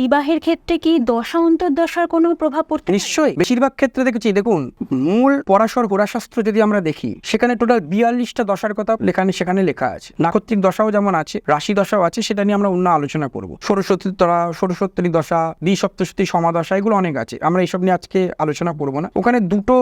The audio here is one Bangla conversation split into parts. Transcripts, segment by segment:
বিবাহের ক্ষেত্রে কি দশা অন্তর্দশার কোনো প্রভাব পড়তে নিশ্চয়ই। বেশিরভাগ ক্ষেত্রে দেখেছি, দেখুন, মূল পরাশর হোরাশাস্ত্র যদি আমরা দেখি, সেখানে টোটাল বিয়াল্লিশটা দশার কথা লেখানে সেখানে লেখা আছে। নাক্ষত্রিক দশাও যেমন আছে, রাশি দশাও আছে, সেটা নিয়ে আমরা অন্য আলোচনা করব। সরস্বতী তরা সরস্বতী দশা দ্বি সপ্তশতী সমাদশা, এগুলো অনেক আছে। আমরা এইসব নিয়ে আজকে আলোচনা করব না। ওখানে দুটো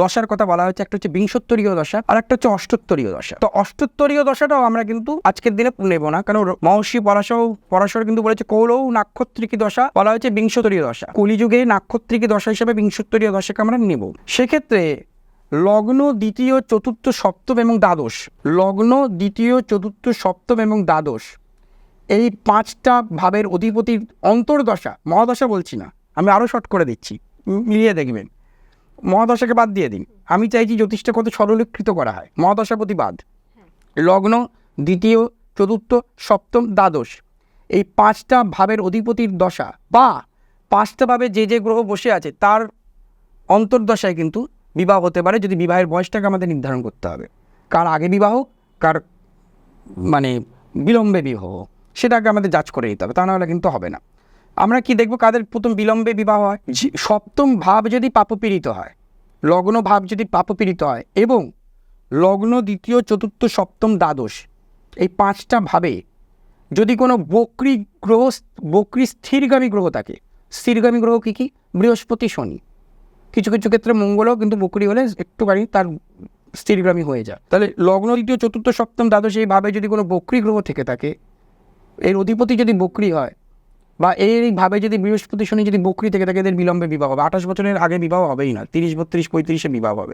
দশার কথা বলা হয়েছে, একটা হচ্ছে বিংশোত্তরীয় দশা, আর একটা হচ্ছে অষ্টোত্তরীয় দশা। তো অষ্টোত্তরীয় দশাটাও আমরা কিন্তু আজকের দিনে নেব না, কারণ মহর্ষি পরাশর পরাশর কিন্তু বলেছে কৌলৌ নাক্ষত্রিকী দশা, বলা হয়েছে বিংশোত্তরীয় দশা। কলিযুগে নাক্ষত্রিকী দশা হিসেবে বিংশোত্তরীয় দশাকে আমরা নেব। সেক্ষেত্রে লগ্ন, দ্বিতীয়, চতুর্থ, সপ্তম এবং দ্বাদশ। লগ্ন, দ্বিতীয়, চতুর্থ, সপ্তম এবং দ্বাদশ। এই পাঁচটা ভাবের অধিপতির অন্তর্দশা, মহাদশা বলছি না, আমি আরও শর্ট করে দিচ্ছি মিলিয়ে দেখবেন। মহাদশাকে বাদ দিয়ে দিন। আমি চাইছি জ্যোতিষটা কত সরলীকৃত করা হয়। মহাদশাপতি বাদ। লগ্ন, দ্বিতীয়, চতুর্থ, সপ্তম, দ্বাদশ। এই পাঁচটা ভাবের অধিপতির দশা বা পাঁচটা ভাবে যে যে গ্রহ বসে আছে, তার অন্তর্দশায় কিন্তু বিবাহ হতে পারে যদি বিবাহের বয়সটাকে আমাদের নির্ধারণ করতে হবে। কার আগে বিবাহ কার মানে বিলম্বে বিবাহ সেটাকে আমাদের যাচ করে নিতে হবে, তা নাহলে কিন্তু হবে না। আমরা কি দেখব কাদের প্রথম বিলম্বে বিবাহ হয়? সপ্তম ভাব যদি পাপপীড়িত হয়, লগ্ন ভাব যদি পাপপীড়িত হয়, এবং লগ্ন দ্বিতীয়, চতুর্থ, সপ্তম, দ্বাদশ, এই পাঁচটা ভাবে যদি কোনো বক্রি গ্রহ, বক্রি স্থিরগামী গ্রহ থাকে, স্থিরগামী গ্রহ কী কী? বৃহস্পতি, শনি। কিছু কিছু ক্ষেত্রে মঙ্গলও, কিন্তু বকরি হলে একটুখানি তার স্থিরগ্রামী হয়ে যায়। তাহলে লগ্ন দ্বিতীয়, চতুর্থ, সপ্তম, দ্বাদশ এইভাবে যদি কোনো বক্রি গ্রহ থেকে থাকে, এর অধিপতি যদি বকরি হয়, বা এইভাবে যদি বৃহস্পতি, শনি যদি বকরি থেকে থাকে, এদের বিলম্বে বিবাহ হবে। আঠাশ বছরের আগে বিবাহ হবেই না, তিরিশ, বত্রিশ, পঁয়ত্রিশে বিবাহ হবে।